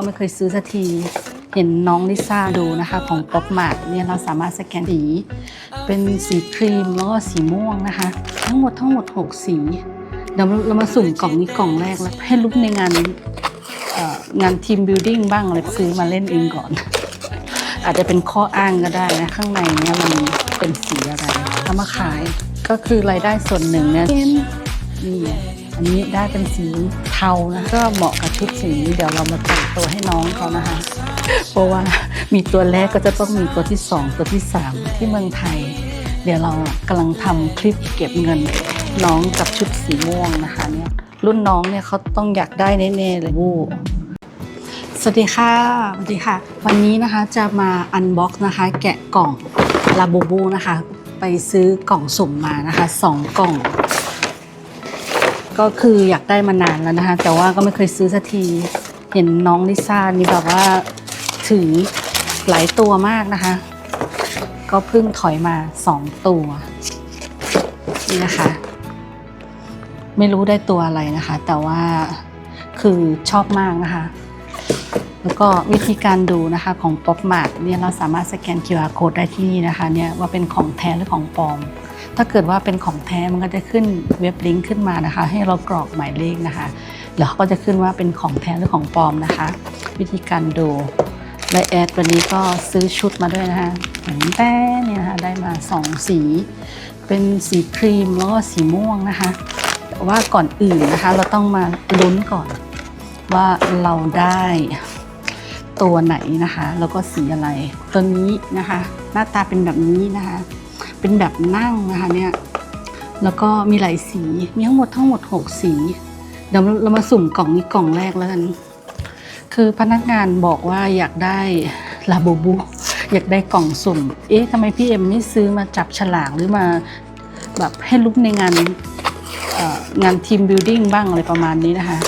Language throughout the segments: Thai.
ก็ไม่เคยซื้อสักที เห็นน้องลิซ่าดูนะคะของป๊อปมาร์ทเนี่ยเราสามารถสแกนสี เป็นสีครีมแล้วก็สีม่วงนะคะ ทั้งหมดทั้งหมด 6 สีเดี๋ยวเรามาสุ่มกล่องนี้กล่องแรกแล้ว ให้ลุกในงานงานทีมบิวดิ้งบ้างเลยซื้อมาเล่นเองก่อน อาจจะเป็นข้ออ้างก็ได้นะ ข้างในเนี่ยมันเป็นสีอะไรเอามาขายก็คือรายได้ส่วนหนึ่งเนี่ยนี่ อันนี้ได้เป็นสีเทานะก็เหมาะกับชุดสีนี้เดี๋ยวเรามาแต่งตัวให้น้องเขานะคะ เพราะว่ามีตัวแรกก็จะต้องมีตัวที่สองตัวที่สามที่เมืองไทย เดี๋ยวเรากำลังทำคลิปเก็บเงินน้องกับชุดสีม่วงนะคะเนี่ยรุ่นน้องเนี่ยเขาต้องอยากได้แน่ๆเลยวูสวัสดีค่ะสวัสดีค่ะ วันนี้นะคะจะมาอันบ็อกซ์นะคะ แกะกล่องลาบูบูนะคะ ไปซื้อกล่องสุ่มมานะคะสองกล่อง ก็คืออยากได้มานานแล้วนะคะ แต่ว่าก็ไม่เคยซื้อสักที เห็นน้องลิซ่านี่แบบว่าถือหลายตัวมากนะคะ ก็เพิ่งถอยมาสองตัวนี่นะคะ ไม่รู้ได้ตัวอะไรนะคะ แต่ว่าคือชอบมากนะคะ แล้วก็วิธีการดูนะคะของ Pop Mart เนี่ยเราสามารถสแกน QR code ได้ที่นี่นะคะเนี่ยว่าเป็นของแท้หรือของปลอม ถ้าเกิดว่าเป็นของแท้มันก็จะขึ้นเว็บลิงก์ขึ้นมานะคะ ให้เรากรอกหมายเลขนะคะแล้วก็จะขึ้นว่าเป็นของแท้หรือของปลอมนะคะ วิธีการดูและแอดวันนี้ก็ซื้อชุดมาด้วยนะคะเหมือนแต้เนี่ยนะคะได้มาสองสี เป็นสีครีมแล้วก็สีม่วงนะคะแต่ว่าก่อนอื่นนะคะ เราต้องมาลุ้นก่อน ว่าเราได้ตัวไหนนะคะ แล้วก็สีอะไร ตัวนี้นะคะ หน้าตาเป็นแบบนี้นะคะ เป็นแบบนั่งนะคะเนี่ยแล้วก็มีหลายสีมีทั้งหมดทั้งหมด 6 สีเดี๋ยวเรามาสุ่มกล่องนี้กล่องแรกแล้วกันคือพนักงานบอกว่าอยากได้ลาบูบูอยากได้กล่องสุ่ม เอ๊ะทำไมพี่เอ็มไม่ซื้อมาจับฉลากหรือมาแบบให้ลุกในงานงานทีมบิวดิ้งบ้างอะไรประมาณนี้นะคะ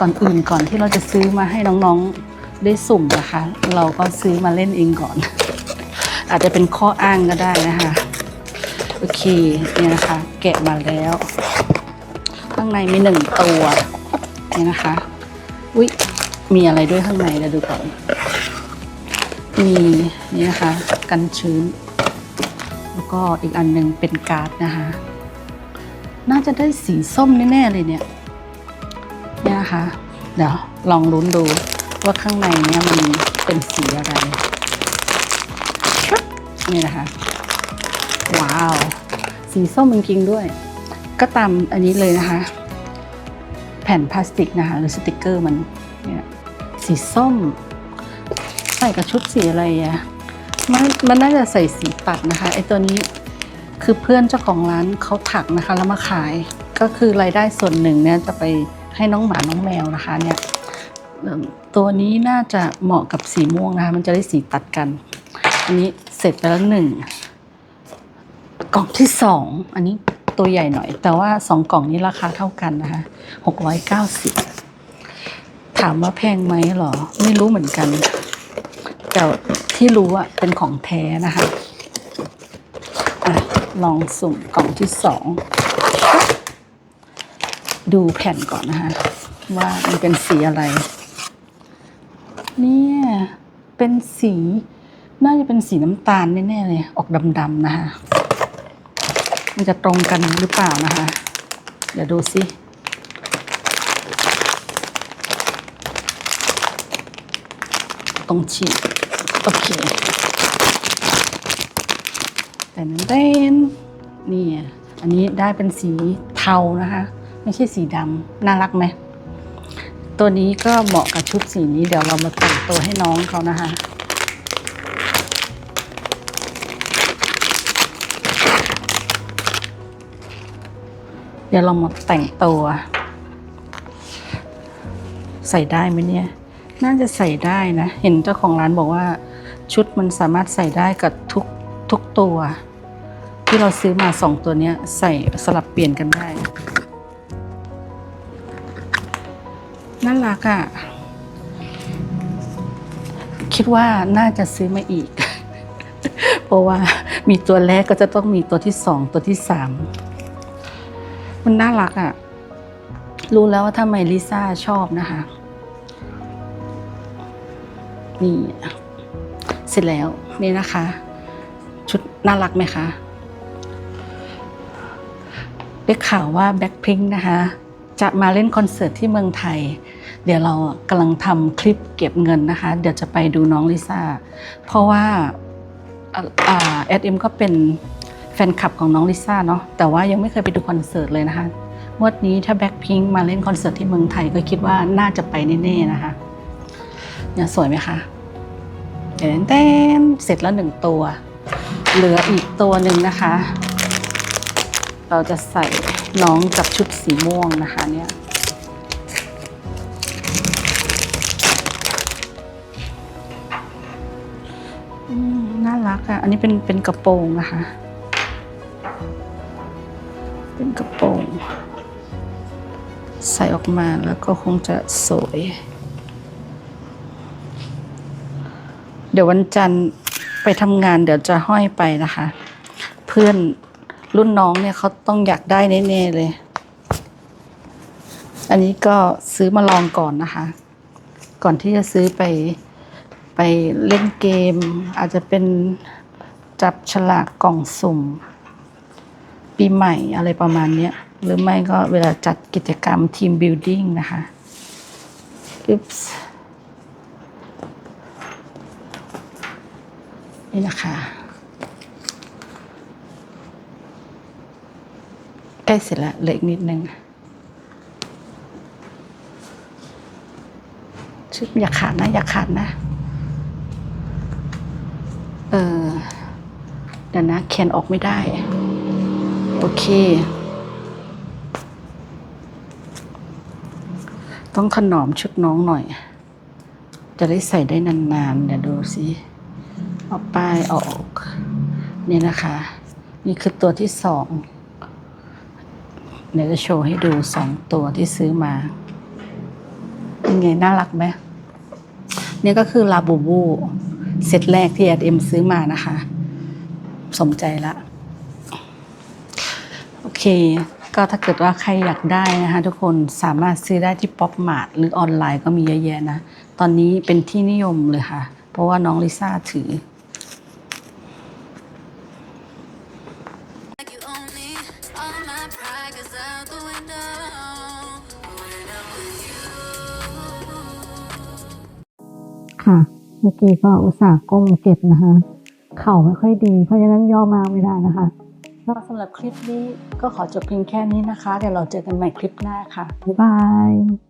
ก่อนอื่นก่อนที่เราจะซื้อมาให้น้องๆได้สุ่มนะคะ เราก็ซื้อมาเล่นเองก่อน อาจจะเป็นข้ออ้างก็ได้นะคะ โอเคเนี่ยนะคะ แกะมาแล้ว ข้างในมีหนึ่งตัวเนี่ยนะคะอุ๊ยมีอะไรด้วยข้างในเราดูก่อน มีนี่นะคะ กันชื้น แล้วก็อีกอันหนึ่งเป็นการ์ดนะคะ น่าจะได้สีส้มแน่ๆเลยเนี่ยเนี่ยนะคะ เดี๋ยวลองลุ้นดูว่าข้างในเนี่ยมันเป็นสีอะไรนี่นะคะ ว้าว สีส้มจริงๆด้วย ก็ตามอันนี้เลยนะคะ แผ่นพลาสติกนะคะ หรือสติกเกอร์มันเนี่ยสีส้ม ใส่กับชุดสีอะไรอะมันมันน่าจะใส่สีปัดนะคะไอตัวนี้คือเพื่อนเจ้าของร้านเขาถักนะคะ แล้วมาขายก็คือรายได้ส่วนหนึ่งเนี่ยจะไปให้น้องหมาน้องแมวนะคะเนี่ยตัวนี้น่าจะเหมาะกับสีม่วงนะคะ มันจะได้สีตัดกัน อันนี้เสร็จไปแล้วหนึ่ง กล่องที่สองอันนี้ตัวใหญ่หน่อย แต่ว่าสองกล่องนี้ราคาเท่ากันนะคะหกร้อยเก้าสิบถามว่าแพงไหมหรอ ไม่รู้เหมือนกัน แต่ที่รู้อะเป็นของแท้นะคะอะลองสุ่มกล่องที่สองดูแผ่นก่อนนะคะว่ามันเป็นสีอะไร เนี่ย เป็นสี น่าจะเป็นสีน้ำตาลแน่ๆเลย ออกดำๆนะคะ มันจะตรงกันหรือเปล่านะคะ เดี๋ยวดูสิตรงฉีกโอเคแต่นั้นเต้นนี่อันนี้ได้เป็นสีเทานะคะ ไม่ใช่สีดำน่ารักไหมตัวนี้ก็เหมาะกับชุดสีนี้เดี๋ยวเรามาแต่งตัวให้น้องเขานะคะ เดี๋ยวเรามาแต่งตัว ใส่ได้ไหมเนี่ย น่าจะใส่ได้นะ เห็นเจ้าของร้านบอกว่า ชุดมันสามารถใส่ได้กับทุกทุกตัว ที่เราซื้อมาสองตัวเนี้ย ใส่สลับเปลี่ยนกันได้ น่ารักอะ่ะ คิดว่าน่าจะซื้อมาอีก เพราะว่ามีตัวแรกก็จะต้องมีตัวที่สองตัวที่สาม มันน่ารักอะ่ะ รู้แล้วว่าทำไมลิซ่าชอบนะคะ นี่ เสร็จแล้วนี่นะคะ ชุดน่ารักไหมคะได้ข่าวว่าแบ็คพิงนะคะ จะมาเล่นคอนเสิร์ตที่เมืองไทย เดี๋ยวเรากำลังทำคลิปเก็บเงินนะคะ เดี๋ยวจะไปดูน้องลิซ่า เพราะว่าแอดเอ็มก็เป็น แฟนคลับของน้องลิซ่าเนาะแต่ว่ายังไม่เคยไปดูคอนเสิร์ตเลยนะคะงวดนี้ถ้าแบ็คพิงมาเล่นคอนเสิร์ตที่เมืองไทยก็คิดว่าน่าจะไปแน่ๆนะคะเนี่ยสวยไหมคะเต้นเต้นเสร็จแล้วหนึ่งตัว เหลืออีกตัวหนึ่งนะคะ เราจะใส่น้องกับชุดสีม่วงนะคะเนี่ยน่ารักอะ่ะ อันนี้เป็นเป็นกระโปรงนะคะ เป็นกระโปรงใส่ออกมาแล้วก็คงจะสวย เดี๋ยววันจันทร์ไปทำงานเดี๋ยวจะห้อยไปนะคะ เพื่อนรุ่นน้องเนี่ยเขาต้องอยากได้แน่ๆเลย อันนี้ก็ซื้อมาลองก่อนนะคะ ก่อนที่จะซื้อไปไปเล่นเกม อาจจะเป็นจับฉลากกล่องสุ่ม ปีใหม่อะไรประมาณนี้หรือไม่ก็เวลาจัดกิจกรรมทีมบิ l ดิ้งนะคะอึ๊บส์นี่นะคะใกล้เสร็จแล้วเหลืออีกนิดนึงชึบอย่าขาดนะ อย่าขาดนะ เออเดี๋ยวนะแขนออกไม่ได้ โอเค ต้องขนอมชุดน้องหน่อย จะได้ใส่ได้นานๆ เดี๋ยวดูสิเอาป้ายออกนี่นะคะ นี่คือตัวที่สองเดี๋ยวจะโชว์ให้ดูสองตัวที่ซื้อมาเป็นไงน่ารักไหมนี่ก็คือลาบูบูเซตแรกที่แอดเอ็มซื้อมานะคะ สมใจละ เค ก็ถ้าเกิดว่าใครอยากได้นะคะทุกคนสามารถซื้อได้ที่ป๊อปมาร์ทหรือออนไลน์ก็มีเยอะแยะนะ ตอนนี้เป็นที่นิยมเลยค่ะ เพราะว่าน้องลิซ่าถือ like you own me. All my pride goes out the window when I'm with you. ค่ะ เมื่อกี้ก็อุตส่าห์ก้มเก็บนะคะ เข่าไม่ค่อยดี เพราะฉะนั้นย่อมากไม่ได้นะคะ ก็สำหรับคลิปนี้ก็ขอจบเพียงแค่นี้นะคะ เดี๋ยวเราเจอกันใหม่คลิปหน้าค่ะ บ๊ายบาย